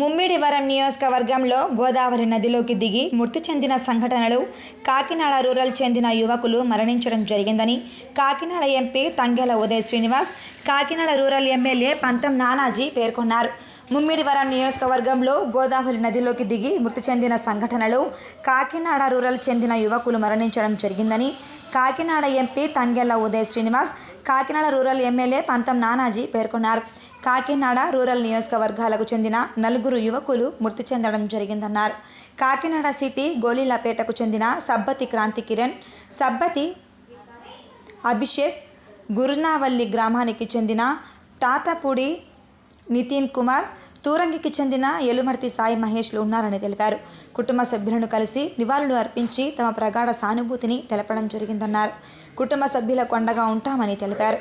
ముమ్మిడివరం నియోజకవర్గంలో గోదావరి నదిలోకి దిగి మృతి చెందిన సంఘటనలు కాకినాడ రూరల్ చెందిన యువకులు మరణించడం జరిగిందని Kakinada MP Tangella Uday Srinivas Kakinada rural MLA Pantham Nanaji పేర్కొన్నారు. ముమ్మిడివరం నియోజకవర్గంలో గోదావరి నదిలోకి దిగి మృతి చెందిన సంఘటనలు కాకినాడ రూరల్ చెందిన యువకులు మరణించడం జరిగిందని Kakinada MP Tangella Uday Srinivas Kakinada rural MLA Pantham Nanaji పేర్కొన్నారు. కాకినాడ రూరల్ నియోజకవర్గాలకు చెందిన నలుగురు యువకులు మృతి చెందడం జరిగిందన్నారు. కాకినాడ సిటీ గోలీలపేటకు చెందిన సబ్బతి క్రాంతి కిరణ్ సబ్బతి అభిషేక్ గురునావల్లి గ్రామానికి చెందిన తాతపూడి నితిన్ కుమార్ తూరంగికి చెందిన ఎలుమర్తి సాయి మహేష్లు ఉన్నారని తెలిపారు. కుటుంబ సభ్యులను కలిసి నివాళులు అర్పించి తమ ప్రగాఢ సానుభూతిని తెలపడం జరిగిందన్నారు. కుటుంబ సభ్యులకు అండగా ఉంటామని తెలిపారు.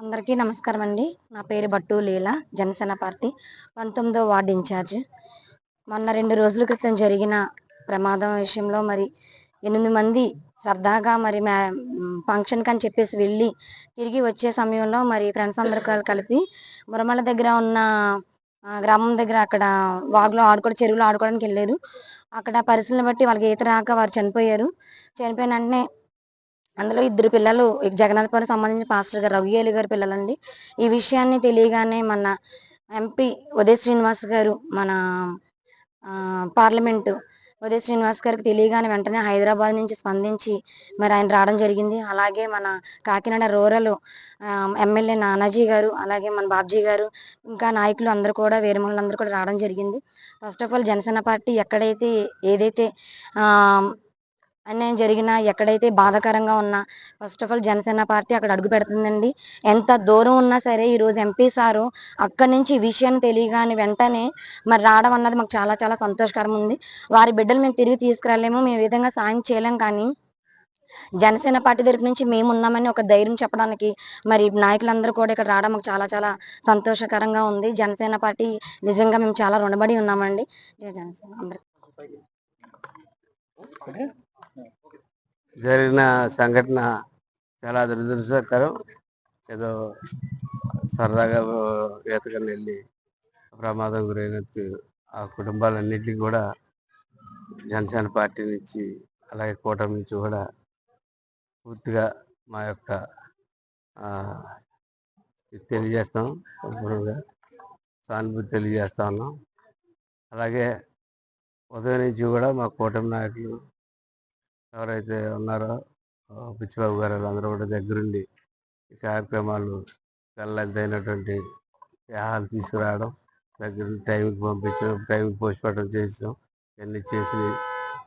అందరికీ నమస్కారం అండి నా పేరు బట్టు లీల జనసేన పార్టీ పంతొమ్మిదో వార్డు ఇన్ఛార్జ్. మొన్న రెండు రోజుల క్రితం జరిగిన ప్రమాదం విషయంలో మరి ఎనిమిది మంది సరదాగా మరి మ్యా ఫంక్షన్ అని చెప్పేసి వెళ్ళి తిరిగి వచ్చే సమయంలో మరి ఫ్రెండ్స్ అందరు కలిపి మురమల దగ్గర ఉన్న గ్రామం దగ్గర అక్కడ వాగులో ఆడుకో చెరువులో ఆడుకోవడానికి వెళ్ళారు. అక్కడ పరిస్థితులను బట్టి వాళ్ళకి ఈత రాక వారు చనిపోయారు. చనిపోయిన వెంటనే అందులో ఇద్దరు పిల్లలు జగన్నాథపురం సంబంధించిన పాస్టర్ గారు రవియేలు గారి పిల్లలండి. ఈ విషయాన్ని తెలియగానే మన ఎంపీ ఉదయ శ్రీనివాస్ గారు మన పార్లమెంటు ఉదయ శ్రీనివాస్ గారికి తెలియగానే వెంటనే హైదరాబాద్ నుంచి స్పందించి మరి ఆయన రావడం జరిగింది. అలాగే మన కాకినాడ రూరల్ ఎమ్మెల్యే నానాజీ గారు అలాగే మన బాబ్జీ గారు ఇంకా నాయకులు అందరూ కూడా వేరుమూలందరూ కూడా రావడం జరిగింది. First of all Janasena party ఎక్కడైతే ఏదైతే అన్యాయం జరిగినా ఎక్కడైతే బాధాకరంగా ఉన్నా first of all Janasena party అక్కడ అడుగు పెడుతుందండి. ఎంత దూరం ఉన్నా సరే ఈరోజు ఎంపీ సారు అక్కడి నుంచి ఈ విషయాన్ని తెలియగానే వెంటనే మరి రావడం అన్నది మాకు చాలా చాలా సంతోషకరం ఉంది. వారి బిడ్డలు మేము తిరిగి తీసుకురాలేము మేము విధంగా సాయం చేయలేం కానీ జనసేన పార్టీ తరపు నుంచి మేము ఉన్నామని ఒక ధైర్యం చెప్పడానికి మరి నాయకులందరూ కూడా ఇక్కడ రావడం మాకు చాలా చాలా సంతోషకరంగా ఉంది. జనసేన పార్టీ నిజంగా మేము చాలా రుణపడి ఉన్నామండి. జనసేన. అందరికి. జరిగిన సంఘటన చాలా దురదృష్టకరం. ఏదో సరదాగా ఈతకని వెళ్ళి ప్రమాదం గురైనందుకు ఆ కుటుంబాలన్నింటికి కూడా జనసేన పార్టీ నుంచి అలాగే కూటమి నుంచి కూడా పూర్తిగా మా యొక్క తెలియజేస్తాం. సంపూర్ణంగా సానుభూతి తెలియజేస్తా ఉన్నాం. అలాగే ఉదయం నుంచి కూడా మా కూటమి నాయకులు ఎవరైతే ఉన్నారో పిచ్చిబాబు గారు వాళ్ళందరూ కూడా దగ్గరుండి ఈ కార్యక్రమాలు కళ్ళద్దైనటువంటి దేహాలు తీసుకురావడం దగ్గరుండి టైంకి పంపించడం టైంకి పోస్ట్మార్టం చేయించడం ఇవన్నీ చేసి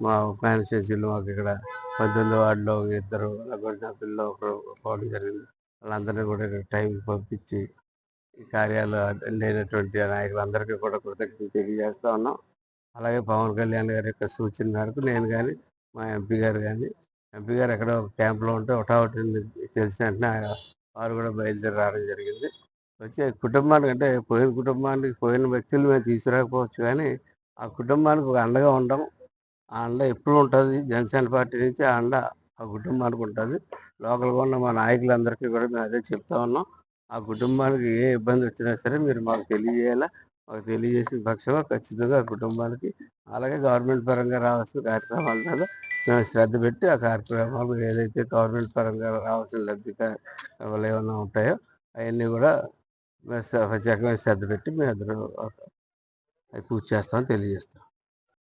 మా కాన్స్టిట్యూన్సీలో మాకు ఇక్కడ పద్దెనిమిది వార్డులో ఇద్దరు నా పిల్లలు ఒకరు పోవడం జరిగింది. వాళ్ళందరినీ కూడా ఇక్కడ టైంకి పంపించి ఈ కార్యాలు అటెండ్ అయినటువంటి నాయకులందరికీ కూడా కృతజ్ఞతలు తెలియజేస్తా ఉన్నాం. అలాగే పవన్ కళ్యాణ్ గారి యొక్క సూచన మేరకు నేను కానీ మా ఎంపీ గారు కానీ ఎంపీ గారు ఎక్కడో క్యాంప్లో ఉంటే ఒకటి తెలిసిన వెంటనే వారు కూడా బయలుదేరి రావడం జరిగింది. వచ్చే కుటుంబానికి అంటే పోయిన కుటుంబానికి పోయిన వ్యక్తులు మేము తీసుకురాకపోవచ్చు కానీ ఆ కుటుంబానికి ఒక అండగా ఉండడం ఆ అండ ఎప్పుడు ఉంటుంది? జనసేన పార్టీ నుంచి ఆ అండ ఆ కుటుంబానికి ఉంటుంది. లోకల్గా ఉన్న మా నాయకులందరికీ కూడా మేము అదే చెప్తా ఉన్నాం. ఆ కుటుంబానికి ఏ ఇబ్బంది వచ్చినా సరే మీరు మాకు తెలియజేయాలా? మాకు తెలియజేసిన పక్షంలో ఖచ్చితంగా ఆ కుటుంబానికి అలాగే గవర్నమెంట్ పరంగా రావాల్సిన కార్యక్రమాల మీద మేము శ్రద్ధ పెట్టి ఆ కార్యక్రమాలు ఏదైతే గవర్నమెంట్ పరంగా రావాల్సిన లబ్ధి కార్యక్రమాలు ఏమైనా ఉంటాయో అవన్నీ కూడా మేము ప్రత్యేకంగా ప్రత్యేకమైన శ్రద్ధ పెట్టి మేము అందరూ పూర్తి చేస్తామని తెలియజేస్తాం.